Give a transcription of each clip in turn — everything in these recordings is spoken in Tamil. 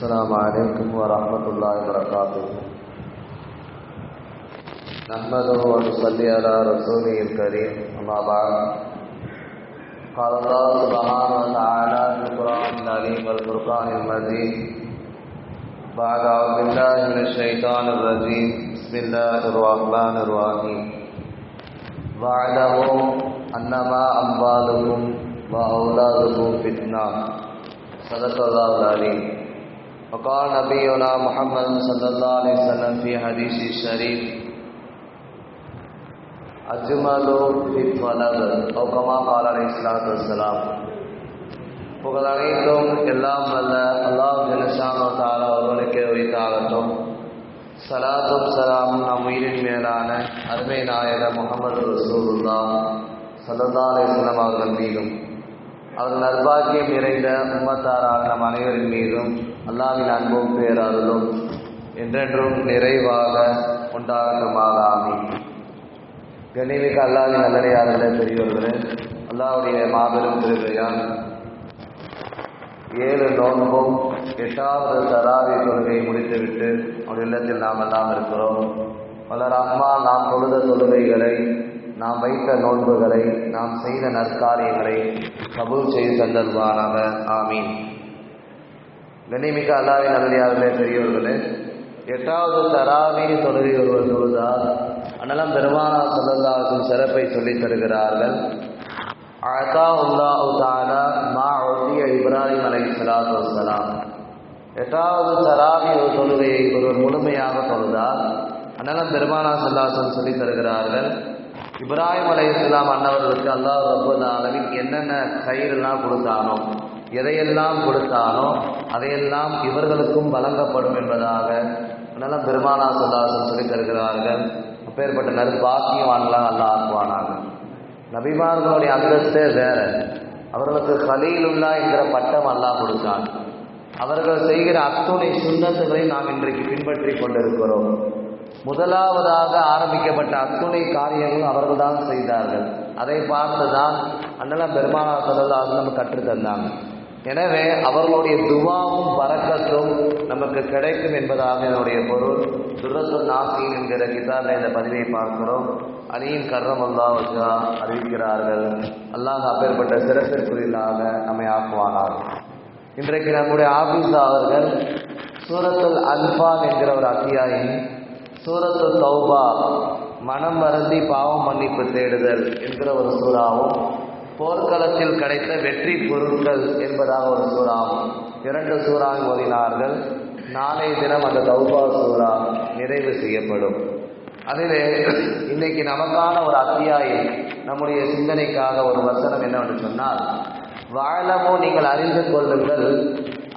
السلام عليكم ورحمة الله وبركاته. نحمده ونصلي على رسوله الكريم، أما بعد. قال الله سبحانه وتعالى في القرآن العليم والفرقان المجيد بعد أعوذ بالله من الشيطان الرجيم. بسم الله الرحمن الرحيم. واعلموا أنما أموالكم وأولادكم فتنة صدق الله العليم وقال نبينا محمد صلى الله عليه وسلم في حديث الشريف أجمل في الطلب أو كما قال عليه الصلاة والسلام புகழ் அனைத்தும் எல்லாம் வல்ல அல்லாஹ் ஜனசானோ தாலா ஒருவனுக்கே உரித்தாகட்டும் சலாத்தும் சலாமும் நம் உயிரின் மேலான அருமை நாயக முகமது ரசூலுல்லா சல்லா அலிஸ்லாம் அவர்கள் மீதும் அவர்கள் நர்பாக்கியம் நிறைந்த உம்மத்தாராக நம் அனைவரின் மீதும் அல்லாவின் அன்பும் பேரருளும் என்றென்றும் நிறைவாக உண்டாகட்டுமாக ஆமி கண்ணிமிக்க அல்லாவின் நல்லடையாளர்களே பெரியவர்களே அல்லாவுடைய மாபெரும் திருவிழான் ஏழு நோன்பும் எட்டாவது தராவி தொழுகையை முடித்துவிட்டு அவருடைய இல்லத்தில் நாம் எல்லாம் இருக்கிறோம். பலர் அம்மா நாம் தொழுத தொழுகைகளை நாம் வைத்த நோன்புகளை நாம் செய்த நற்காரியங்களை கபூல் செய்து தந்தல்வானாக ஆமீன். கண்ணிமிக்க அல்லாவின் நல்லடியார்களே பெரியவர்களே எட்டாவது தராவி தொழுகை ஒருவர் தொழுதார் அனலம் பெருமானா சொல்லல்லாவுக்கும் சிறப்பை சொல்லித் தருகிறார்கள். அழகா உல்லா தாலா மா ஒட்டிய இப்ராஹிம் அலை சலாத்து வசலாம் எட்டாவது தராவி ஒரு தொழுகையை ஒருவர் முழுமையாக தொழுதார் அண்ணலம் பெருமானா சொல்லாசன் சொல்லி தருகிறார்கள். இப்ராஹிம் அலை இஸ்லாம் அண்ணவர்களுக்கு அல்லாஹ் ரபுல் ஆலமின் என்னென்ன கயிறுலாம் கொடுத்தானோ எதையெல்லாம் கொடுத்தானோ அதையெல்லாம் இவர்களுக்கும் வழங்கப்படும் என்பதாக அண்ணலம் பெருமானா சல்லாசன் சொல்லி தருகிறார்கள் அப்பேற்பட்ட நற்பாக்கியவான்களாக அல்லாஹ் ஆக்குவானாக. நபிமார்களுடைய அந்தஸ்தே வேற. அவர்களுக்கு கலியிலுள்ளா என்கிற பட்டம் அல்லாஹ் கொடுத்தான். அவர்கள் செய்கிற அத்துணை சுண்ணத்துகளை நாம் இன்றைக்கு பின்பற்றி கொண்டிருக்கிறோம். முதலாவதாக ஆரம்பிக்கப்பட்ட அத்துணை காரியங்களும் அவர்கள்தான் செய்தார்கள். அதை பார்த்துதான் அண்ணலம் பெருமானா சொல்லலாம் நம்ம கற்றுத்தந்தாங்க. எனவே அவர்களுடைய துவாவும் பறக்கத்தும் நமக்கு கிடைக்கும் என்பதாக என்னுடைய பொருள். துரத்து நாசின் என்கிற கிதாரில் இந்த பதிவை பார்க்கிறோம். அணியின் கர்ரம் அல்லாஹா அறிவிக்கிறார்கள். அல்லாஹ் அப்பேற்பட்ட சிறப்பிற்குரியலாக நம்மை ஆக்குவானார். இன்றைக்கு நம்முடைய ஆபீஸ் அவர்கள் சூரத்துல் அன்பான் என்கிற ஒரு அத்தியாயம் சூரத்து தௌபா மனம் வருந்தி பாவம் மன்னிப்பு தேடுதல் என்கிற ஒரு சூறாவும் போர்க்களத்தில் கிடைத்த வெற்றி பொருட்கள் என்பதாக ஒரு சூறா. இரண்டு சூறாவை ஓதினார்கள். நாளைய தினம் அந்த தௌபா சூறா நிறைவு செய்யப்படும். அதிலே இன்னைக்கு நமக்கான ஒரு அத்தியாயம் நம்முடைய சிந்தனைக்காக ஒரு வசனம் என்னவென்று சொன்னால் வாழமோ நீங்கள் அறிந்து கொள்ளுங்கள்.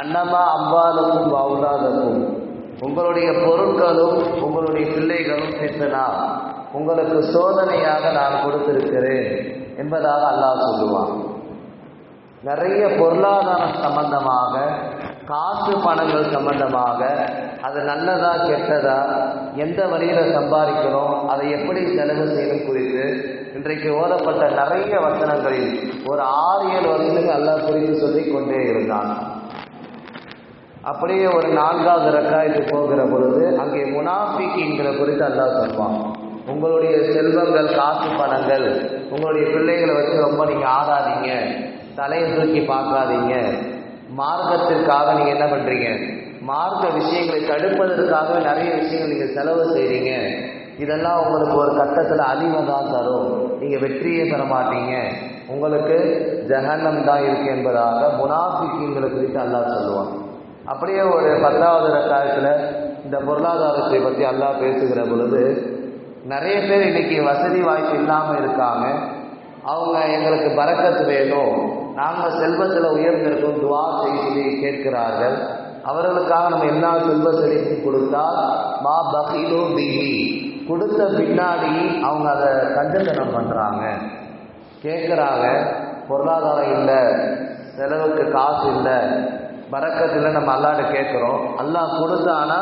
அன்னமா அம்பாலுக்கும் வவுலாதக்கும். உங்களுடைய பொருட்களும் உங்களுடைய பிள்ளைகளும் பித்தனா உங்களுக்கு சோதனையாக நான் கொடுத்திருக்கிறேன் என்பதாக அல்லாஹ் சொல்லுவான். நிறைய பொருளாதாரம் சம்பந்தமாக காசு பணங்கள் சம்பந்தமாக அது நல்லதா கெட்டதா எந்த வழியில் சம்பாதிக்கிறோம் அதை எப்படி செலவு செய்யணும் குறித்து இன்றைக்கு ஓதப்பட்ட நிறைய வசனங்களில் ஒரு ஆறு ஏழு வசனங்கள் அல்லாஹ் குறித்து சொல்லி கொண்டே இருந்தான். அப்படியே ஒரு நான்காவது ரக்காய்க்கு போகிற பொழுது அங்கே முனாஃபிக்கிங்கிற குறித்து அல்லாஹ் சொல்வான். உங்களுடைய செல்வங்கள் காசு பணங்கள் உங்களுடைய பிள்ளைகளை வச்சு ரொம்ப நீங்க ஆடாதீங்க தலையை தூக்கி பார்க்காதீங்க. மார்க்கத்திற்காக நீங்க என்ன பண்றீங்க? மார்க்க விஷயங்களை தடுப்பதற்காகவே நிறைய விஷயங்கள் நீங்க செலவு செய்றீங்க. இதெல்லாம் உங்களுக்கு ஒரு கட்டத்தில் அழிவை தான் தரும். நீங்க வெற்றியே பெற மாட்டீங்க. உங்களுக்கு ஜஹன்னம் தான் இருக்கு என்பதாக முனாஃபிக்கிங்களை குறித்து அல்லா சொல்லுவான். அப்படியே ஒரு பத்தாவது ரக்காயத்தில் இந்த பொருளாதாரத்தை பற்றி அல்லாஹ் பேசுகிற பொழுது நிறைய பேர் இன்னைக்கு வசதி வாய்ப்பு இல்லாமல் இருக்காங்க. அவங்க எங்களுக்கு பறக்கத்து வேணும். நாங்கள் செல்வத்தில் உயர்ந்திருக்கோம் துவா செய்தி கேட்கிறார்கள். அவர்களுக்காக நம்ம எல்லா செல்வ செழிப்பும் கொடுத்தால் மா பகிலோ பிஹி. கொடுத்த பின்னாடி அவங்க அதை கஞ்சத்தனம் பண்ணுறாங்க கேட்குறாங்க பொருளாதாரம் இல்லை செலவுக்கு காசு இல்லை பறக்கத்தில் நம்ம அல்லாட்ட கேட்குறோம். அல்லாஹ் கொடுத்தானா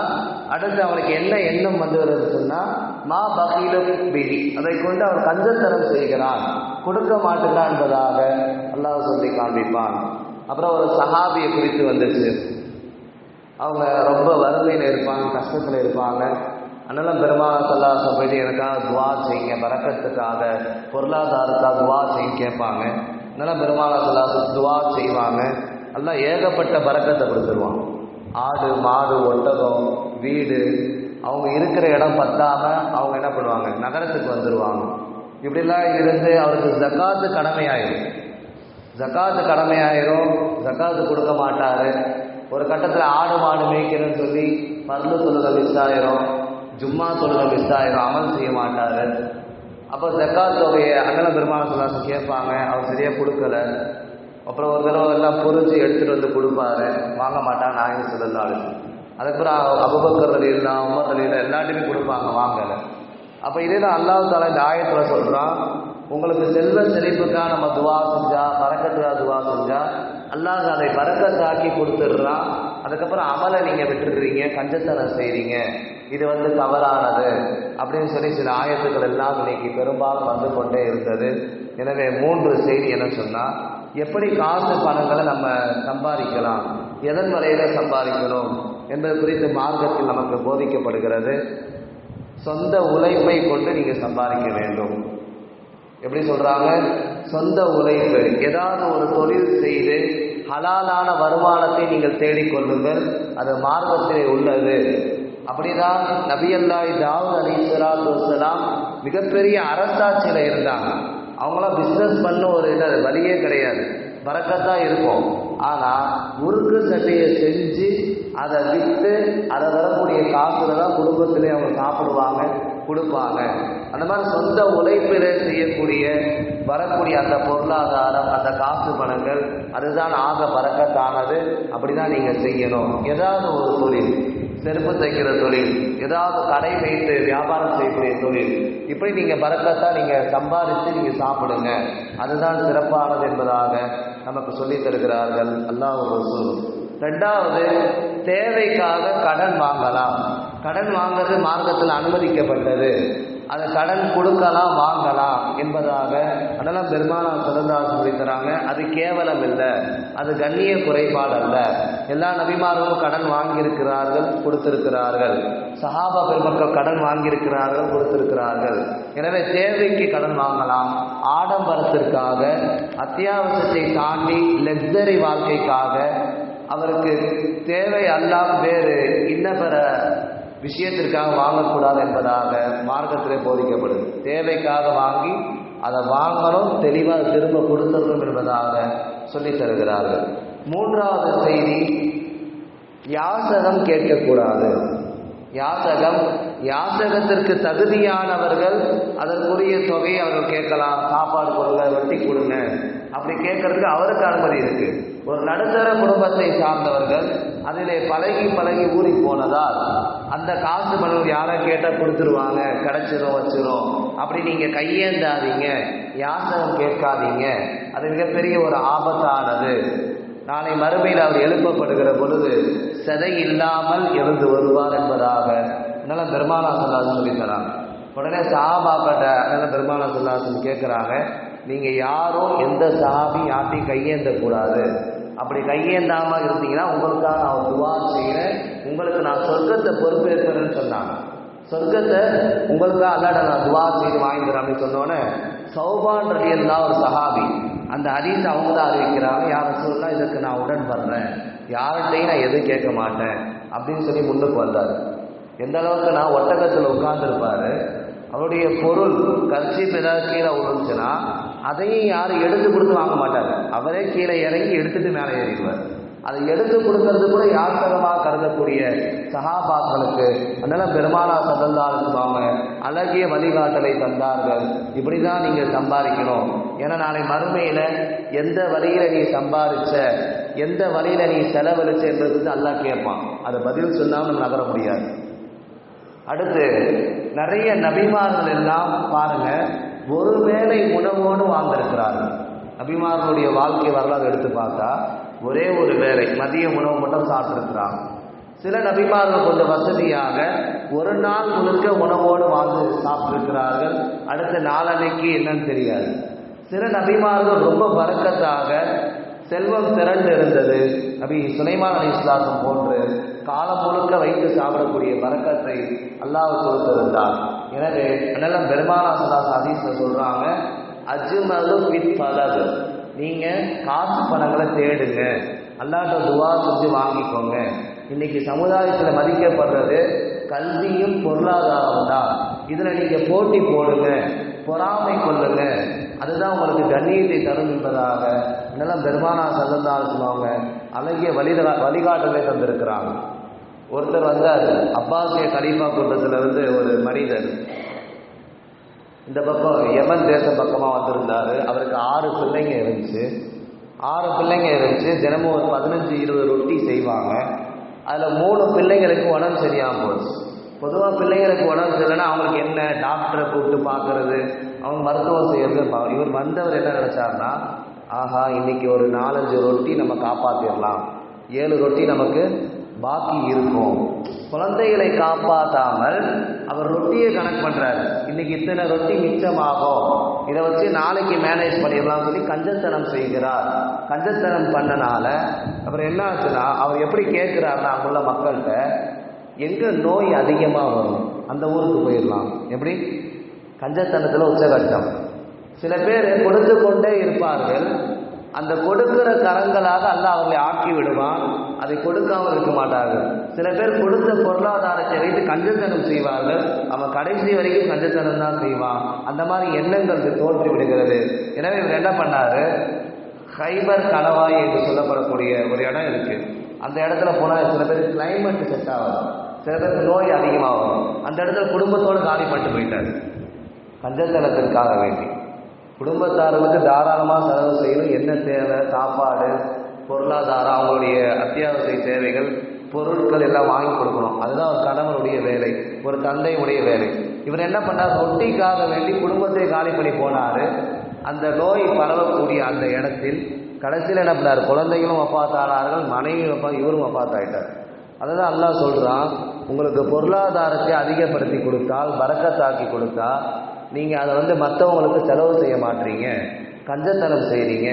அடுத்து அவனுக்கு என்ன எண்ணம் வந்து சொன்னால் மா பகீலும் பிடி அதை கொண்டு அவர் கஞ்சத்தனம் செய்கிறான் கொடுக்க மாட்டேங்கிறான் என்பதாக அல்லாஹ் சொல்லி காண்பிப்பான். அப்புறம் ஒரு சஹாபியை குறித்து வந்துச்சு. அவங்க ரொம்ப வறுமையில் இருப்பாங்க கஷ்டத்தில் இருப்பாங்க. அதனால பெருமாள் சல்லாசம் போயிட்டு எனக்காக துவா செய்யுங்க பறக்கத்துக்காக பொருளாதாரத்துக்காக துவா செய்ய கேட்பாங்க. அதனால பெருமாள் சல்லாசம் துவா செய்வாங்க. நல்லா ஏகப்பட்ட பறக்கத்தை கொடுத்துருவான். ஆடு மாடு ஒட்டகம் வீடு அவங்க இருக்கிற இடம் பத்தாம அவங்க என்ன பண்ணுவாங்க? நகரத்துக்கு வந்துடுவாங்க இப்படிலாம் இருந்து அவருக்கு ஜக்காத்து கடமையாயிரும். ஜக்காத்து கடமையாயிரும். ஜக்காத்து கொடுக்க மாட்டாரு. ஒரு கட்டத்தில் ஆடு மாடு மேய்க்கிறேன்னு சொல்லி பல்லு தொழுகை மிஸ் ஆயிரும் ஜும்மா தொழுகை மிஸ் ஆயிரும் அமல் செய்ய மாட்டாரு. அப்போ ஜக்காத் தொகையை அகல பெருமாள் சொல்லாசு கேட்பாங்க. அவர் சரியாக கொடுக்கல. அப்புறம் ஒரு தடவை எல்லாம் பொறிச்சு எடுத்துகிட்டு வந்து கொடுப்பாரு. வாங்க மாட்டாங்க நாயகம் சொல்லலாலும் அதுக்கப்புறம் அபுபக்கர் அலியில் உமர் அலியில் எல்லாத்தையுமே கொடுப்பாங்க வாங்கல அப்போ இதே தான் அல்லாஹ் தாலா இந்த ஆயத்தில் சொல்கிறான் உங்களுக்கு செல்வ செழிப்புக்காக நம்ம துவா செஞ்சா பறக்கத்துக்காக துவா செஞ்சா அல்லாஹ் அதை பறக்கத்தாக்கி கொடுத்துடுறான் அதுக்கப்புறம் அமலை நீங்கள் விட்டுடுறீங்க கஞ்சத்தனம் செய்கிறீங்க இது வந்து தவறானது அப்படின்னு சொல்லி சில ஆயத்துக்கள் எல்லாம் இன்னைக்கு பெரும்பாலும் வந்து கொண்டே இருந்தது. எனவே மூன்று செய்தி என்ன சொன்னால் எப்படி காசு பணங்களை நம்ம சம்பாதிக்கலாம் எதன் வரையில் சம்பாதிக்கணும் என்பது குறித்து மார்க்கத்தில் நமக்கு போதிக்கப்படுகிறது. சொந்த உழைப்பை கொண்டு நீங்க சம்பாதிக்க வேண்டும். எப்படி சொல்றாங்க? சொந்த உழைப்பு. ஏதாவது ஒரு தொழில் செய்து ஹலாலான வருமானத்தை நீங்கள் தேடிக்கொள்ளுங்கள் அது மார்க்கத்திலே உள்ளது. அப்படிதான் நபியல்லாய் தாவூத் அலி சலாத்து மிகப்பெரிய அரசாட்சியில் இருந்தாங்க. அவங்களாம் பிஸ்னஸ் பண்ண ஒரு இது அது வழியே கிடையாது. பறக்கத்தான் இருக்கும். ஆனால் முறுக்கு சட்டையை செஞ்சு அதை விற்று அதை வரக்கூடிய காசுல தான் குடும்பத்திலே அவங்க சாப்பிடுவாங்க கொடுப்பாங்க. அந்த மாதிரி சொந்த உழைப்பில் செய்யக்கூடிய வரக்கூடிய அந்த பொருளாதாரம் அந்த காசு பணங்கள் அதுதான் ஆக பறக்கத்தானது. அப்படிதான் நீங்கள் செய்யணும். ஏதாவது ஒரு தொழில் செருப்பு தைக்கிற தொழில் ஏதாவது கடை வைத்து வியாபாரம் செய்யக்கூடிய தொழில் இப்படி நீங்கள் பறக்கத்தான் நீங்கள் சம்பாதிச்சு நீங்கள் சாப்பிடுங்க. அதுதான் சிறப்பானது என்பதாக நமக்கு சொல்லித் தருகிறார்கள் அல்லாஹ் ரசூல். ரெண்டாவது தேவைக்காக கடன் வாங்கலாம். கடன் வாங்கிறது மார்க்கத்தில் அனுமதிக்கப்பட்டது. அதை கடன் கொடுக்கலாம் வாங்கலாம் என்பதாக அதெல்லாம் பெருமானா சிறந்தாஸ் சொல்லித்தராங்க அது கேவலம் இல்லை. அது கண்ணிய குறைபாடு அல்ல. எல்லா நபிமார்களும் கடன் வாங்கியிருக்கிறார்கள் கொடுத்திருக்கிறார்கள். சஹாபா பெருமக்கள் கடன் வாங்கியிருக்கிறார்கள் கொடுத்திருக்கிறார்கள். எனவே தேவைக்கு கடன் வாங்கலாம். ஆடம்பரத்திற்காக அத்தியாவசியத்தை தாண்டி லக்ஸரி வாழ்க்கைக்காக அவருக்கு தேவை அல்லாம் வேறு இன்னபிற விஷயத்திற்காக வாங்கக்கூடாது என்பதாக மார்க்கத்திலே போதிக்கப்படுது. தேவைக்காக வாங்கி அதை வாங்கணும் தெளிவாக திரும்ப கொடுத்துடணும் என்பதாக சொல்லித் தருகிறார்கள். மூன்றாவது செய்தி யாசகம் கேட்கக்கூடாது. யாசகம் யாசகத்திற்கு தகுதியானவர்கள் அதற்குரிய தொகையை அவர்கள் கேட்கலாம். சாப்பாடு கொடுங்க வெட்டி கொடுங்க. அப்படி கேட்கறதுக்கு அவருக்கு அனுமதி இருக்குது ஒரு நடுத்தர குடும்பத்தை சார்ந்தவர்கள் அதிலே பழகி பழகி ஊறி போனதால் அந்த காசு பணம் யாரை கேட்டால் கொடுத்துருவாங்க கிடச்சிரும் வச்சிரும். அப்படி நீங்கள் கையேந்தாதீங்க யாசகம் கேட்காதீங்க. அது மிகப்பெரிய ஒரு ஆபத்தானது. நாளை மறுமையில் அவர் எழுப்பப்படுகிற பொழுது செதை இல்லாமல் எழுந்து வருவார் என்பதாக நல்லா பெருமானா சொல்லாசன் சொல்லி உடனே சஹாபாக்கிட்ட நல்ல பெருமானா சொல்லாசன் கேட்குறாங்க. நீங்கள் யாரும் எந்த சாபி யார்ட்டையும் கையேந்தக்கூடாது. அப்படி கையேந்தாமல் இருந்தீங்கன்னா உங்களுக்காக நான் துவா செய்கிறேன் உங்களுக்கு நான் சொர்க்கத்தை பொறுப்பேற்கிறேன்னு சொன்னாங்க. சொர்க்கத்தை உங்களுக்காக அல்லாட நான் துவா செய்து வாங்கிக்கிறேன் அப்படின்னு சொன்னோன்னே சௌபான் ரலியல்லா ஒரு சஹாபி அந்த ஹதீஸ் அவங்க தான் அறிவிக்கிறாங்க. யார் சொல்லலாம் இதற்கு நான் பண்ணுறேன் யார்கிட்டையும் நான் எதுவும் கேட்க மாட்டேன். அப்படின்னு சொல்லி முன்னுக்கு வந்தார். எந்த அளவுக்கு நான் ஒட்டகத்தில் உட்கார்ந்துருப்பார் அவருடைய பொருள் கர்ச்சீப் ஏதாவது கீழே விழுந்துச்சுன்னா அதையும் யாரும் எடுத்து கொடுத்து வாங்க மாட்டார். அவரே கீழே இறங்கி எடுத்துட்டு மேலே ஏறிடுவார். அதை எடுத்து கொடுக்கறது கூட யாத்திரமாக கருதக்கூடிய சகாபாக்களுக்கு அதனால பெருமானா சதந்தாருக்கு அவங்க அழகிய வழிகாட்டலை தந்தார்கள். இப்படி தான் நீங்கள் சம்பாதிக்கணும். ஏன்னா நாளை மறுமையில் எந்த வழியில் நீ சம்பாதிச்ச எந்த வழியில் நீ செலவழிச்ச என்பது அல்லாஹ் கேட்பான். அதை பதில் சொல்லாமல் நம்ம நகர முடியாது. அடுத்து நிறைய நபிமார்கள் எல்லாம் பாருங்கள் ஒரு வேளை உணவோடு வாழ்ந்திருக்கிறார்கள். நபிமார்களுடைய வாழ்க்கை வரலாறு எடுத்து பார்த்தா ஒரே ஒரு வேளை மதிய உணவு மட்டும் சாப்பிட்டுருக்கிறாங்க சில நபிமார்கள் கொஞ்சம் வசதியாக ஒரு நாள் முழுக்க உணவோடு வாழ்ந்து சாப்பிட்டிருக்கிறார்கள். அடுத்த நாளன்னைக்கு என்னன்னு தெரியாது. சில நபிமார்கள் ரொம்ப பறக்கத்தாக செல்வம் திரண்டு இருந்தது நபி சுலைமான் அலி இஸ்லாசம் போன்று காலம் முழுக்க வைத்து சாப்பிடக்கூடிய பறக்கத்தை அல்லாஹ் கொடுத்திருந்தார். எனவே அண்ணலம் பெருமானா சலாஸ் ஹதீஸ்ல சொல்றாங்க அஜ்மலு வித் பலது நீங்க காசு பணங்களை தேடுங்க. அல்லாட்ட துவா செஞ்சு வாங்கிக்கோங்க. இன்னைக்கு சமுதாயத்தில் மதிக்கப்படுறது கல்வியும் பொருளாதாரம் தான். இதில் நீங்கள் போட்டி போடுங்க. பொறாமை கொள்ளுங்க. அதுதான் உங்களுக்கு கண்ணியத்தை தரும் என்பதாக இதெல்லாம் பெருமானா சல்லந்தால் சொல்லுவாங்க அழகிய வழிதா வழிகாட்டலை தந்திருக்கிறாங்க. ஒருத்தர் வந்தார். அப்பாசிய கலீஃபா கூட்டத்திலிருந்து ஒரு மனிதர். இந்த பக்கம் யமன் தேசம் பக்கமாக வந்திருந்தாரு. அவருக்கு ஆறு பிள்ளைங்க இருந்துச்சு. ஆறு பிள்ளைங்க இருந்துச்சு. தினமும் ஒரு பதினஞ்சு இருபது ரொட்டி செய்வாங்க. அதில் மூணு பிள்ளைங்களுக்கு உடம்பு சரியாமல் போச்சு. பொதுவாக பிள்ளைங்களுக்கு உடம்பு சரியில்லைன்னா அவங்களுக்கு என்ன டாக்டரை கூப்பிட்டு பார்க்கறது அவங்க மருத்துவம் செய்யறது பா- இவர் வந்தவர் என்ன நினச்சார்னா ஆஹா இன்னைக்கு ஒரு நாலஞ்சு ரொட்டி நம்ம காப்பாற்றிடலாம் ஏழு ரொட்டி நமக்கு பாக்கி இருக்கும். குழந்தைகளை காப்பாற்றாமல் அவர் ரொட்டியை கணக்கு பண்ணுறாரு இன்னைக்கு இத்தனை ரொட்டி மிச்சமாகும். இதை வச்சு நாளைக்கு மேனேஜ் பண்ணிடலாம் சொல்லி கஞ்சத்தனம் செய்கிறார். கஞ்சத்தனம் பண்ணனால அப்புறம் என்ன ஆச்சுன்னா அவர் எப்படி கேட்குறாருன்னா அங்குள்ள மக்கள்கிட்ட எங்கே நோய் அதிகமாக வரும்? அந்த ஊருக்கு போயிடலாம். எப்படி? கஞ்சத்தனத்தில் உச்சகட்டம். சில பேர் கொடுத்து கொண்டே இருப்பார்கள். அந்த கொடுக்கிற கரங்களாக அல்ல அவர்களை ஆக்கி விடுவான். அதை கொடுக்காமல் இருக்க மாட்டார்கள். சில பேர் கொடுத்த பொருளாதாரத்தை வைத்து கஞ்சத்தனம் செய்வார்கள். அவன் கடைசி வரைக்கும் கஞ்சத்தனம் தான் செய்வான். அந்த மாதிரி எண்ணங்கள் தோற்றி விடுகிறது. எனவே இவர் என்ன பண்ணாரு? ஹைபர் கணவாய் என்று சொல்லப்படக்கூடிய ஒரு இடம் இருக்கு. அந்த இடத்துல போனால் சில பேர் கிளைமேட் செட் ஆகும் சில பேருக்கு நோய் அதிகமாகும். அந்த இடத்துல குடும்பத்தோடு காலி பண்ணிட்டு போயிட்டார். கஞ்சத்தனத்திற்காக வேண்டி. குடும்பத்தார்களுக்கு தாராளமாக செலவு செய்யணும். என்ன தேவை? சாப்பாடு பொருளாதாரம் அவங்களுடைய அத்தியாவசிய தேவைகள் பொருட்கள் எல்லாம் வாங்கி கொடுக்கணும். அதுதான் ஒரு கணவனுடைய வேலை ஒரு தந்தையுடைய வேலை. இவர் என்ன பண்ணார்? ரொட்டிக்காக வேண்டி குடும்பத்தை காலி பண்ணி போனார். அந்த நோய் பரவக்கூடிய அந்த இடத்தில் கடைசியில் என்ன பண்ணார்? குழந்தைகளும் வப்பாத்தானார்கள் மனைவியும் அப்பா இவரும் ஒப்பாத்தாயிட்டார் அதை தான் அல்லா சொல்கிறான் உங்களுக்கு பொருளாதாரத்தை அதிகப்படுத்தி கொடுத்தால் பறக்கத்தாக்கி கொடுத்தா நீங்கள் அதை வந்து மற்றவங்களுக்கு செலவு செய்ய மாட்டீங்க. கஞ்சத்தனம் செய்கிறீங்க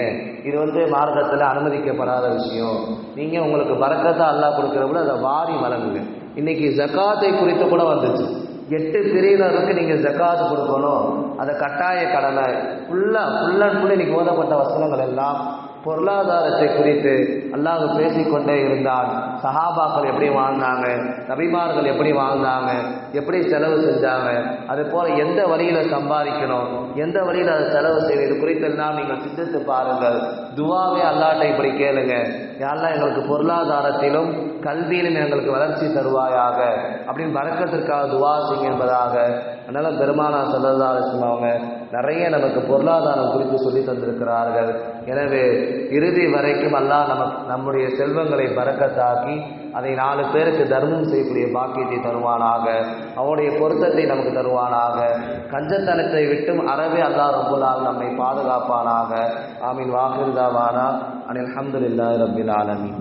இது வந்து மார்க்கத்தில் அனுமதிக்கப்படாத விஷயம். நீங்கள் உங்களுக்கு பறக்கத்தை அல்லாஹ் கொடுக்குறவங்கள அதை வாரி வழங்குங்க. இன்னைக்கு ஜக்காத்தை குறித்து கூட வந்துச்சு. எட்டு பிரிவினருக்கு நீங்கள் ஜக்காத் கொடுக்கணும். அதை கட்டாய கடனை ஃபுல்லாக ஃபுல் அண்ட் ஃபுல் இன்னைக்கு ஓதப்பட்ட வசனங்கள் எல்லாம் பொருளாதாரத்தை குறித்து அல்லாஹ் பேசிக்கொண்டே இருந்தான். சஹாபாக்கள் எப்படி வாழ்ந்தாங்க? நபிமார்கள் எப்படி வாழ்ந்தாங்க? எப்படி செலவு செஞ்சாங்க? அது போல எந்த வழியில் சம்பாதிக்கணும்? எந்த வழியில் அதை செலவு செய்யணும்? இது குறித்தெல்லாம் நீங்கள் சிந்தித்து பாருங்கள். துவாவே அல்லாட்டை இப்படி கேளுங்க. யாரெல்லாம் எங்களுக்கு பொருளாதாரத்திலும் கல்வியிலும் எங்களுக்கு வளர்ச்சி தருவாயாக. அப்படின்னு வழக்கத்திற்காக துவா செய்யும் என்பதாக அதனால் பெருமானா சல்லல்லா அலிஸ்லாம் அவங்க நிறைய நமக்கு பொருளாதாரம் குறித்து சொல்லி தந்திருக்கிறார்கள். எனவே இறுதி வரைக்கும் அல்லாஹ் நமக்கு நம்முடைய செல்வங்களை பறக்கத்தாக்கி அதை நாலு பேருக்கு தர்மம் செய்யக்கூடிய பாக்கியத்தை தருவானாக. அவனுடைய பொருத்தத்தை நமக்கு தருவானாக. கஞ்சத்தனத்தை விட்டும் அறவே அல்லாஹ் ரபுல்லால் நம்மை பாதுகாப்பானாக. ஆமீன். வாக்கிருதாவானா அனில் அஹமதுல்லா ரபில் ஆலமி